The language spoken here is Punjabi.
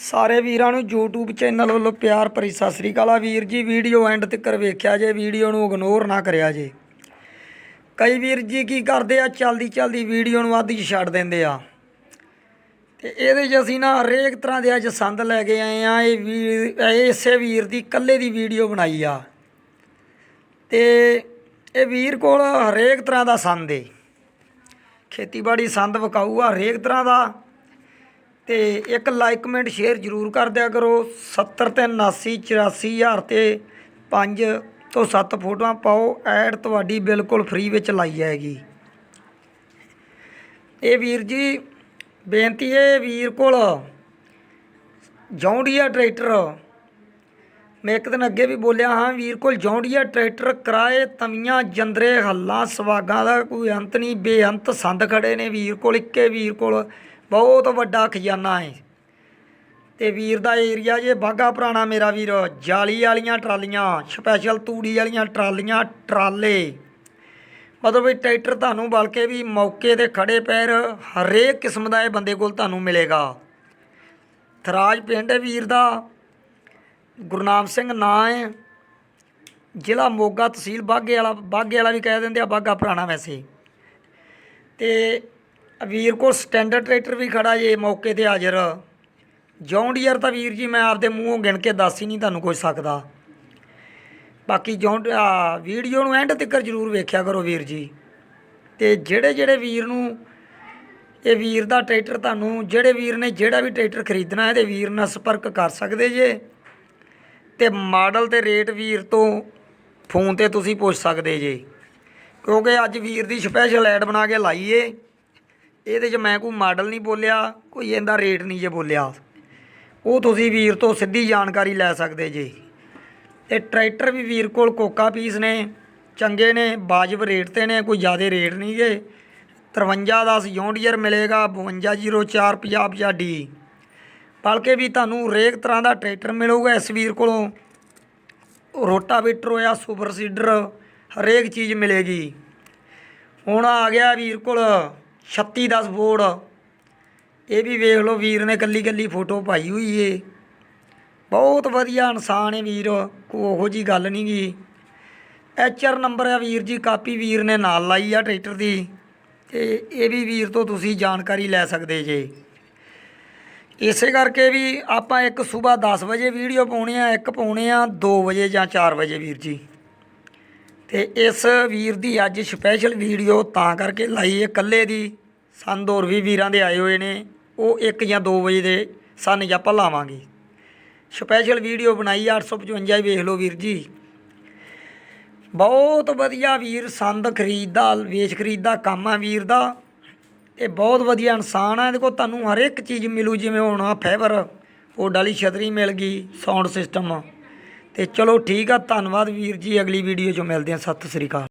ਸਾਰੇ ਵੀਰਾਂ ਨੂੰ YouTube ਚੈਨਲ ਵੱਲੋਂ ਪਿਆਰ ਭਰੀ ਸਤਿ ਸ੍ਰੀ ਅਕਾਲ ਆ ਵੀਰ ਜੀ। ਵੀਡੀਓ ਐਂਡ ਤੱਕ ਵੇਖਿਆ ਜੇ ਵੀਡੀਓ ਨੂੰ ਇਗਨੋਰ ਨਾ ਕਰਿਆ ਜੇ। ਕਈ ਵੀਰ ਜੀ ਕੀ ਕਰਦੇ ਆ, ਚਲਦੀ ਚਲਦੀ ਵੀਡੀਓ ਨੂੰ ਅੱਧ 'ਚ ਛੱਡ ਦਿੰਦੇ ਆ। ਤੇ ਇਹਦੇ 'ਚ ਅਸੀਂ ਨਾ ਹਰੇਕ ਤਰ੍ਹਾਂ ਦੇ ਅੱਜ ਸੰਦ ਲੈ ਕੇ ਆਏ ਆ। ਇਹ ਵੀ, ਇਹ ਇਸੇ ਵੀਰ ਦੀ ਇਕੱਲੇ ਦੀ ਵੀਡੀਓ ਬਣਾਈ ਆ। ਤੇ ਇਹ ਵੀਰ ਕੋਲ ਹਰੇਕ ਤਰ੍ਹਾਂ ਦਾ ਸੰਦ ਏ। ਖੇਤੀਬਾੜੀ ਸੰਦ ਵਿਕਾਊ ਆ, ਹਰੇਕ ਤਰ੍ਹਾਂ ਦਾ। ਤੇ ਇੱਕ ਲਾਈਕ ਕਮੈਂਟ ਸ਼ੇਅਰ ਜ਼ਰੂਰ ਕਰ ਦਿਆ ਕਰੋ। 70 ਤੇ 79 84 ਹਜ਼ਾਰ ਤੇ 5 ਤੋਂ 7 ਫੋਟੋਆਂ ਪਾਓ। ਐਡ ਤੁਹਾਡੀ ਬਿਲਕੁਲ ਫ੍ਰੀ ਵਿੱਚ ਲਾਈ ਜਾਏਗੀ। ਇਹ ਵੀਰ ਜੀ, ਬੇਨਤੀ ਹੈ ਵੀਰ ਕੋਲ, ਜੌਂਡੀਆ ਟਰੈਕਟਰ ਮੈਂ ਇੱਕ ਦਿਨ ਅੱਗੇ ਵੀ ਬੋਲਿਆ ਹਾਂ, ਵੀਰ ਕੋਲ ਜੌਂਡੀਆ ਟਰੈਕਟਰ ਕਿਰਾਏ ਤਵੀਆਂ ਜੰਦਰੇ ਹੱਲਾਂ ਸਵਾਗਾਂ ਦਾ ਕੋਈ ਅੰਤ ਨਹੀਂ, ਬੇਅੰਤ ਸੰਦ ਖੜੇ ਨੇ ਵੀਰ ਕੋਲ, ਇੱਕੇ ਵੀਰ ਕੋਲ। ਬਹੁਤ ਵੱਡਾ ਖਜ਼ਾਨਾ ਹੈ। ਤੇ ਵੀਰ ਦਾ ਏਰੀਆ ਜੇ ਬਾਗਾ ਪੁਰਾਣਾ ਮੇਰਾ ਵੀਰ, ਜਾਲੀ ਵਾਲੀਆਂ ਟਰਾਲੀਆਂ ਸਪੈਸ਼ਲ ਤੂੜੀ ਵਾਲੀਆਂ ਟਰਾਲੀਆਂ, ਟਰਾਲੇ। ਮਤਲਬ ਵੀ ਟਰੈਕਟਰ ਤੁਹਾਨੂੰ ਬਲਕੇ ਵੀ ਮੌਕੇ ਤੇ ਖੜੇ ਪੈਰ ਹਰੇਕ ਕਿਸਮ ਦਾ ਇਹ ਬੰਦੇ ਕੋਲ ਤੁਹਾਨੂੰ ਮਿਲੇਗਾ। ਥਰਾਜ ਪਿੰਡ ਵੀਰ ਦਾ। ਗੁਰਨਾਮ ਸਿੰਘ ਨਾਂ ਹੈ। ਜ਼ਿਲ੍ਹਾ ਮੋਗਾ ਤਹਿਸੀਲ ਬਾਗੇ ਵਾਲਾ ਬਾਗੇ ਵਾਲਾ ਵੀ ਕਹਿ ਦਿੰਦੇ ਆ ਬਾਗਾ ਪੁਰਾਣਾ ਵੈਸੇ। ਤੇ ਵੀਰ ਕੋਲ ਸਟੈਂਡਰਡ ਟਰੈਕਟਰ ਵੀ ਖੜਾ ਜੇ ਮੌਕੇ ਤੇ ਹਾਜ਼ਰ। ਜੌਂਡੀਅਰ ਤਾਂ ਵੀਰ ਜੀ ਮੈਂ ਆਪਦੇ ਮੂੰਹੋਂ ਗਿਣ ਕੇ ਦੱਸ ਹੀ ਨਹੀਂ ਤੁਹਾਨੂੰ ਕੁਝ ਸਕਦਾ। ਬਾਕੀ ਜੌਂਡ ਵੀਡੀਓ ਨੂੰ ਐਂਡ ਤੱਕ ਜ਼ਰੂਰ ਵੇਖਿਆ ਕਰੋ ਵੀਰ ਜੀ। ਤੇ ਜਿਹੜੇ ਜਿਹੜੇ ਵੀਰ ਨੂੰ, ਇਹ ਵੀਰ ਦਾ ਟਰੈਕਟਰ ਤੁਹਾਨੂੰ, ਜਿਹੜੇ ਵੀਰ ਨੇ ਜਿਹੜਾ ਵੀ ਟਰੈਕਟਰ ਖਰੀਦਣਾ ਇਹਦੇ ਵੀਰ ਨਾਲ ਸੰਪਰਕ ਕਰ ਸਕਦੇ ਜੇ। ਤੇ ਮਾਡਲ ਤੇ ਰੇਟ ਵੀਰ ਤੋਂ ਫੋਨ ਤੇ ਤੁਸੀਂ ਪੁੱਛ ਸਕਦੇ ਜੇ। ਕਿਉਂਕਿ ਅੱਜ ਵੀਰ ਦੀ ਸਪੈਸ਼ਲ ਐਡ ਬਣਾ ਕੇ ਲਾਈਏ ਇਹਦੇ 'ਚ ਮੈਂ ਕੋਈ ਮਾਡਲ ਨਹੀਂ ਬੋਲਿਆ, ਕੋਈ ਇਹਦਾ ਰੇਟ ਨਹੀਂ ਜੇ ਬੋਲਿਆ। ਉਹ ਤੁਸੀਂ ਵੀਰ ਤੋਂ ਸਿੱਧੀ ਜਾਣਕਾਰੀ ਲੈ ਸਕਦੇ ਜੇ। ਇਹ ਟਰੈਕਟਰ ਵੀ ਵੀਰ ਕੋਲ ਕੋਕਾ ਪੀਸ ਨੇ, ਚੰਗੇ ਨੇ, ਵਾਜਬ ਰੇਟ ਤੇ ਨੇ, ਕੋਈ ਜ਼ਿਆਦਾ ਰੇਟ ਨਹੀਂ ਗੇ 53 ਦਾ ਯੌਂਡੀਅਰ ਮਿਲੇਗਾ 5204 ਡੀ। ਬਲਕਿ ਵੀ ਤੁਹਾਨੂੰ ਹਰੇਕ ਤਰ੍ਹਾਂ ਦਾ ਟਰੈਕਟਰ ਮਿਲੂਗਾ ਇਸ ਵੀਰ ਕੋਲੋਂ। ਰੋਟਾਵੇਟਰ ਹੋਇਆ, ਸੁਪਰ ਸੀਡਰ, ਹਰੇਕ ਚੀਜ਼ ਮਿਲੇਗੀ। ਹੁਣ ਆ ਗਿਆ ਵੀਰ ਕੋਲ 3610 ਬੋਰਡ। ਇਹ ਵੀ ਵੇਖ ਲਓ ਵੀਰ ਨੇ ਕੱਲੀ ਕੱਲੀ ਫੋਟੋ ਪਾਈ ਹੋਈ ਏ। ਬਹੁਤ ਵਧੀਆ ਇਨਸਾਨ ਹੈ ਵੀਰ, ਕੋਈ ਉਹੋ ਜੀ ਗੱਲ ਨਹੀਂ ਗੀ। ਐਚ ਆਰ ਨੰਬਰ ਆ ਵੀਰ ਜੀ, ਕਾਪੀ ਵੀਰ ਨੇ ਨਾਲ ਲਾਈ ਆ ਟਰੈਕਟਰ ਦੀ। ਤੇ ਇਹ ਵੀ ਵੀਰ ਤੋਂ ਤੁਸੀਂ ਜਾਣਕਾਰੀ ਲੈ ਸਕਦੇ ਜੇ। ਇਸੇ ਕਰਕੇ ਵੀ ਆਪਾਂ ਇੱਕ ਸਵੇਰ 10 ਵਜੇ ਵੀਡੀਓ ਪਾਉਣੀ ਆ, ਇੱਕ ਪਾਉਣੇ ਆ 2 ਵਜੇ ਜਾਂ 4 ਵਜੇ ਵੀਰ ਜੀ। ਤੇ ਇਸ ਵੀਰ ਦੀ ਅੱਜ ਸਪੈਸ਼ਲ ਵੀਡੀਓ ਤਾਂ ਕਰਕੇ ਲਾਈ ਹੈ ਇਕੱਲੇ ਦੀ। ਸੰਦ ਹੋਰ ਵੀ ਵੀਰਾਂ ਦੇ ਆਏ ਹੋਏ ਨੇ। ਉਹ 1 ਜਾਂ 2 ਵਜੇ ਦੇ ਸਨ ਜਾਂ ਆਪਾਂ ਲਾਵਾਂਗੇ। ਸਪੈਸ਼ਲ ਵੀਡੀਓ ਬਣਾਈ 855 ਹੀ ਵੇਖ ਲਓ ਵੀਰ ਜੀ। ਬਹੁਤ ਵਧੀਆ ਵੀਰ, ਸੰਦ ਖਰੀਦਦਾ, ਵੇਚ ਖਰੀਦਦਾ, ਕੰਮ ਆ ਵੀਰ ਦਾ। ਇਹ ਬਹੁਤ ਵਧੀਆ ਇਨਸਾਨ ਆ, ਇਹਦੇ ਕੋਲ ਤੁਹਾਨੂੰ ਹਰ ਇੱਕ ਚੀਜ਼ ਮਿਲੂ, ਜਿਵੇਂ ਹੁਣ ਆ ਫੈਵਰ ਉਹ ਵਾਲੀ ਛਤਰੀ ਮਿਲ ਗਈ ਸਾਊਂਡ ਸਿਸਟਮ ਤੇ ਚਲੋ ਠੀਕ ਆ, ਧੰਨਵਾਦ ਵੀਰ ਜੀ, ਅਗਲੀ ਵੀਡੀਓ 'ਚ ਮਿਲਦੇ ਆ ਸਤਿ ਸ੍ਰੀ ਅਕਾਲ।